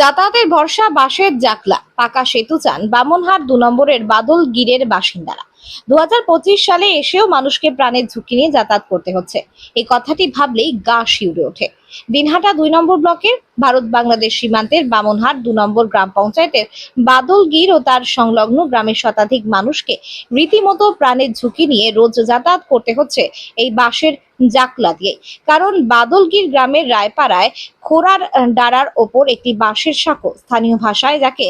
যাতায়াতের ভরসা বাসের জাকলা, পাকা সেতু চান বামনহাট দু নম্বরের বাদল গিরের বাসিন্দারা। দু হাজার পঁচিশ সালে এসেও মানুষকে প্রাণের ঝুঁকি নিয়ে যাতায়াত করতে হচ্ছে। এই কথাটি ভাবলেই গা শিউরে ওঠে। দিনহাটা দুই নম্বর ব্লকের ভারত বাংলাদেশ সীমান্তের বামনহাট দু নম্বর গ্রাম পঞ্চায়েতের বাদলগির ও তার সংলগ্ন গ্রামের শতাধিক মানুষকে রীতিমতো প্রাণের ঝুঁকি নিয়ে রোজ যাতায়াত করতে হচ্ছে এই বাসের জাকলা দিয়ে। কারণ বাদলগির গ্রামের রায়পাড়ায় খোরার ডারার ওপর একটি বাঁশের সাঁকো স্থানীয় ভাষায় যাকে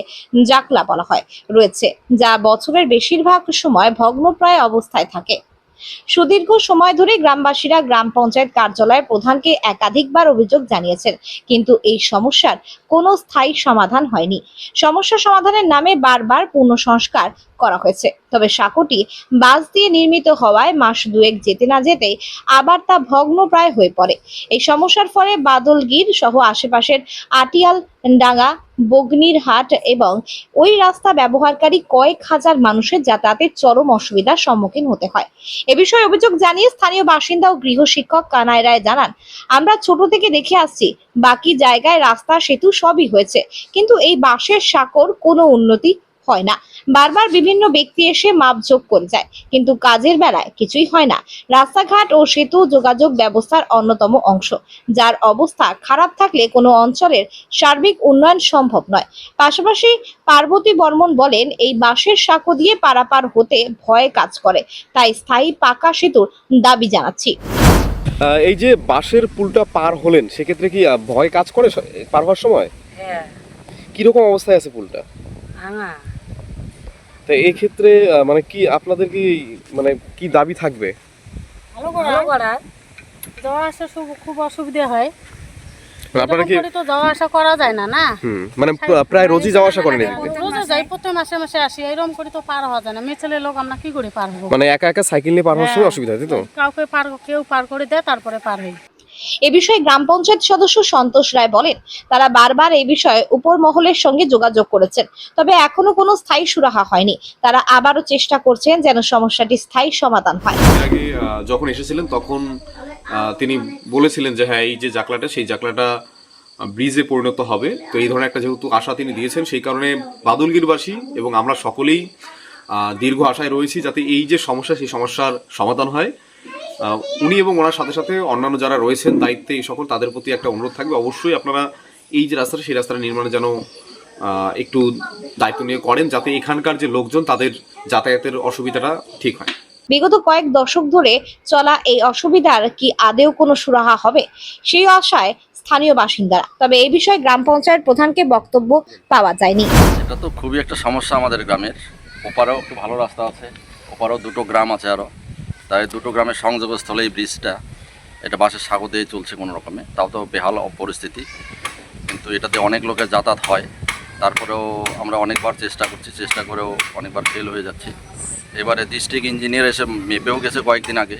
জাকলা বলা হয় রয়েছে, যা বছরের বেশিরভাগ সময় ভগ্নপ্রায় অবস্থায় থাকে। সুদীর্ঘ সময় ধরে গ্রামবাসীরা গ্রাম পঞ্চায়েত কার্যালয়ের প্রধানকে একাধিকবার অভিযোগ জানিয়েছেন, কিন্তু এই সমস্যার কোনো স্থায়ী সমাধান হয়নি। সমস্যা সমাধানের নামে বারবার পুনঃ সংস্কার করা হয়েছে। তবে সাঁকোটি বাঁশ দিয়ে নির্মিত হওয়ায় মাস দুয়েক যেতে না যেতেই আবার তা ভগ্নপ্রায় হয়ে পড়ে। এই সমস্যার ফলে বাদলগির সহ আশেপাশের আটিয়াল ডাঙ্গা বগ্নিরহাট এবং ওই রাস্তা ব্যবহারকারী কয়েক হাজার মানুষের যাতায়াতের চরম অসুবিধার সম্মুখীন হতে হয়। এ বিষয়ে অভিযোগ জানিয়ে স্থানীয় বাসিন্দা ও গৃহশিক্ষক কানাই রায় জানান, আমরা ছোট থেকে দেখে আসছি, বাকি জায়গায় রাস্তা, সেতু সবই হয়েছে। কিন্তু এই বাঁশের সাঁকোর কোনো উন্নতি হয় না। বারবার বিভিন্ন ব্যক্তি এসে মাপযোগ করে যায় কিন্তু কাজের বেলায় কিছুই হয় না। রাস্তাঘাট ও সেতু যোগাযোগ ব্যবস্থার অন্যতম অংশ যার অবস্থা খারাপ থাকলে কোনো অঞ্চলের সার্বিক উন্নয়ন সম্ভব নয়। পাশাপাশি পার্বতী বর্মন বলেন এই বাঁশের সাঁকো দিয়ে পারাপার হতে ভয় কাজ করে তাই স্থায়ী পাকা সেতুর দাবি জানাচ্ছি। আহ, এই যে বাঁশের পুলটা পার হলেন সেক্ষেত্রে কি ভয় কাজ করে পার হওয়ার সময়? হ্যাঁ। কীরকম অবস্থায় আছে পুলটা? ভাঙা। তো এই ক্ষেত্রে মানে কি আপনাদের কি মানে কি দাবি থাকবে? ভালো করার। যাওয়া আসা খুব অসুবিধা হয়। মানে আপনারা কি তো যাওয়া আসা করা যায় না না? হুম মানে প্রায় রোজই যাওয়া আসা করেন এদিকে? যাই প্রত্যেক মাসে মাসে আসি এরকম করে তো পার হওয়া যায় না। লোক আমরা কি করে পার হব? মানে একা একা সাইকেল নিয়ে পার হওয়ার সময় হ্যাঁ। অসুবিধা তাই তো? কাউকে পার কেউ পার করে দেয় তারপরে পার হই। এ বিষয়ে গ্রাম পঞ্চায়েত সদস্য সন্তোষ রায় বলেন, তারা বারবার এই বিষয়ে উপর মহলের সঙ্গে যোগাযোগ করেছেন, তবে এখনও কোনো স্থায়ী সুরাহা হয়নি। তারা আবারও চেষ্টা করছেন যেন সমস্যাটি স্থায়ী সমাধান হয়। যখন এসেছিলেন তখন তিনি বলেছিলেন যে হ্যাঁ এই যে জাকলাটা, সেই জাকলাটা ব্রিজে পরিণত হবে। তো এই ধরনের একটা যেহেতু আশা তিনি দিয়েছেন, সেই কারণে বাদলগিরবাসী এবং আমরা সকলেই দীর্ঘ আশায় রয়েছি যাতে এই যে সমস্যা, সেই সমস্যার সমাধান হয়। উনি এবং ওনার সাথে সাথে অন্যান্য যারা রয়েছেন দায়িত্বে এই সকল তাদের প্রতি একটা অনুরোধ থাকবে। অবশ্যই আপনারা এই যে রাস্তাটা সেই রাস্তাটা নির্মাণে যেন একটু দায়িত্ব নিয়ে করেন যাতে এখানকার যে লোকজন তাদের যাতায়াতের অসুবিধাটা ঠিক হয়। বিগত কয়েক দশক ধরে চলা এই অসুবিধার কি আদেও কোনো সুরাহা হবে? সেই আশায় স্থানীয় বাসিন্দারা। তবে এই বিষয়ে গ্রাম পঞ্চায়েত প্রধানকে বক্তব্য পাওয়া যায়নি। এটা তো খুবই একটা সমস্যা আমাদের গ্রামের। ওপারেও একটু ভালো রাস্তা আছে ওপারেও দুটো গ্রাম আছে আরও তাই দুটো গ্রামের সংযোগস্থলে এই ব্রিজটা এটা বাসের সাগর দিয়ে চলছে কোনো রকমে। তাও তো বেহাল পরিস্থিতি কিন্তু এটাতে অনেক লোকের যাতায়াত হয়। তারপরেও আমরা অনেকবার চেষ্টা করছি, চেষ্টা করেও অনেকবার ফেল হয়ে যাচ্ছি। এবারে ডিস্ট্রিক্ট ইঞ্জিনিয়ার এসে মেপেও গেছে কয়েকদিন আগে।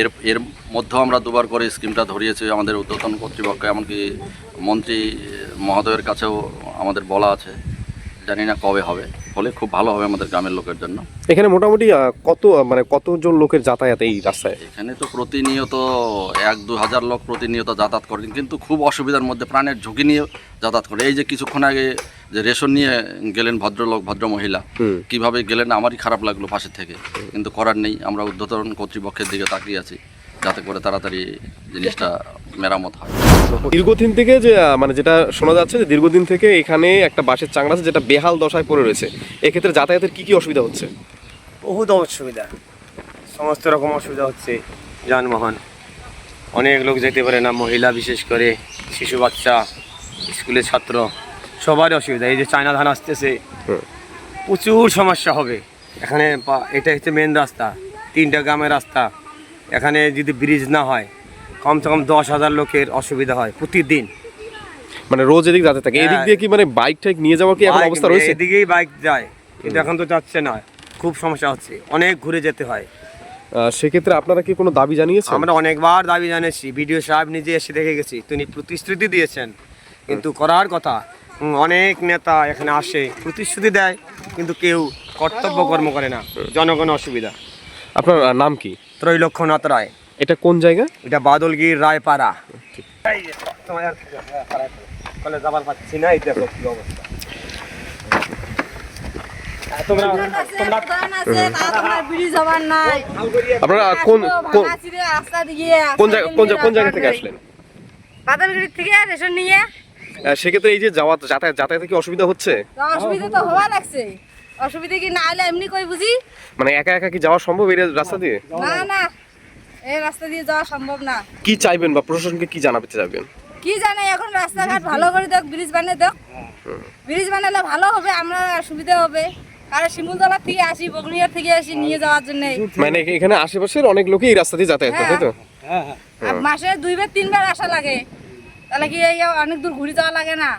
এর এর মধ্যেও আমরা দুবার করে স্কিমটা ধরিয়েছি। আমাদের উদ্বোধন কর্তৃপক্ষ, এমনকি মন্ত্রী, মহোদয়ের কাছেও আমাদের বলা আছে। জানি না কবে হবে। হলে খুব ভালো হবে আমাদের গ্রামের লোকের জন্য। এখানে মোটামুটি কত মানে কতজন লোকের যাতায়াত এই রাস্তায়? এখানে তো প্রতিনিয়ত এক দু হাজার লোক প্রতিনিয়ত যাতায়াত করেন কিন্তু খুব অসুবিধার মধ্যে প্রাণের ঝুঁকি নিয়ে যাতায়াত করে। এই যে কিছুক্ষণ আগে যে রেশন নিয়ে গেলেন ভদ্রলোক ভদ্র মহিলা কীভাবে গেলেন আমারই খারাপ লাগল পাশে থেকে কিন্তু করার নেই। আমরা উদ্বোধন কর্তৃপক্ষের দিকে তাকিয়ে আছি যাতে করে তাড়াতাড়ি জিনিসটা মেরামত হয়। দীর্ঘদিন থেকে যে মানে যেটা শোনা যাচ্ছে যে দীর্ঘদিন থেকে এখানে একটা বাসের চাংড়া আছে যেটা বেহাল দশায় পড়ে রয়েছে। এক্ষেত্রে যাতায়াতের কি কি অসুবিধা হচ্ছে? বহুত অসুবিধা। সমস্ত রকম অসুবিধা হচ্ছে যানবাহন। অনেক লোক যেতে পারে না মহিলা বিশেষ করে শিশু বাচ্চা স্কুলের ছাত্র সবারই অসুবিধা। এই যে চায়না ধান আসতেছে প্রচুর সমস্যা হবে। এখানে এটা হচ্ছে মেন রাস্তা তিনটা গ্রামের রাস্তা। এখানে যদি ব্রিজ না হয় কমসে কম দশ হাজার লোকের অসুবিধা হয় প্রতিদিন। মানে রোজ এদিক যাতে থাকে। এদিক হ্যাঁ। দিয়ে কি মানে বাইক টাইক নিয়ে যাওয়ার কি এখন অবস্থা রয়েছে? এদিকেই বাইক যায়। কিন্তু এখন তো যাচ্ছে না। খুব সমস্যা হচ্ছে। অনেক ঘুরে যেতে হয়। সেক্ষেত্রে আপনারা কি কোনো দাবি জানিয়েছেন? আমরা অনেকবার দাবি জানিয়েছি। বিডিও সাহেব নিজে এসে দেখে গেছি। তিনি প্রতিশ্রুতি দিয়েছেন। কিন্তু করার কথা অনেক নেতা এখানে আসে প্রতিশ্রুতি দেয় কিন্তু কেউ কর্তব্য কর্ম করে না। জনগণ অসুবিধা। আপনার নাম কি? ত্রৈলক্ষনাথ রায়। এটা কোন জায়গা? এটা বাদলগির রায়পাড়া। যাবার পাচ্ছি না এই দেখো কি অবস্থা। আর তোমরা তোমরা আপনারা কোন কোন কোন জায়গা কোন জায়গা- কোন জায়গা থেকে আসলেন? থেকে রেশন নিয়ে। সেক্ষেত্রে এই যে যাওয়া যাতায়াত যাতায়াতে কি অসুবিধা হচ্ছে? অসুবিধা তো হওয়া লাগছে। অসুবিধা কি না হলে এমনি কই বুঝি? মানে একা একা কি যাওয়া সম্ভব এই রাস্তা দিয়ে? না না। এই রাস্তা দিয়ে যাওয়া সম্ভব না। কি চাইবেন বা প্রশাসনকে কি জানাতে চাইবেন? কি জানে এখন রাস্তাঘাট ভালো করে দেখ ব্রিজ বানিয়ে দেখ। ব্রিজ বানালে ভালো হবে আমরা সুবিধা হবে। আর শিমুলতলা থেকে আসি বগলিয়া থেকে আসি নিয়ে যাওয়ার জন্য। মানে এখানে আশেপাশের অনেক লোকই এই রাস্তা দিয়ে যাতায়াত করে তো? মাসে দুইবার তিনবার আসা লাগে। তাহলে কি এই অনেক দূর ঘুরে যাওয়া লাগে না?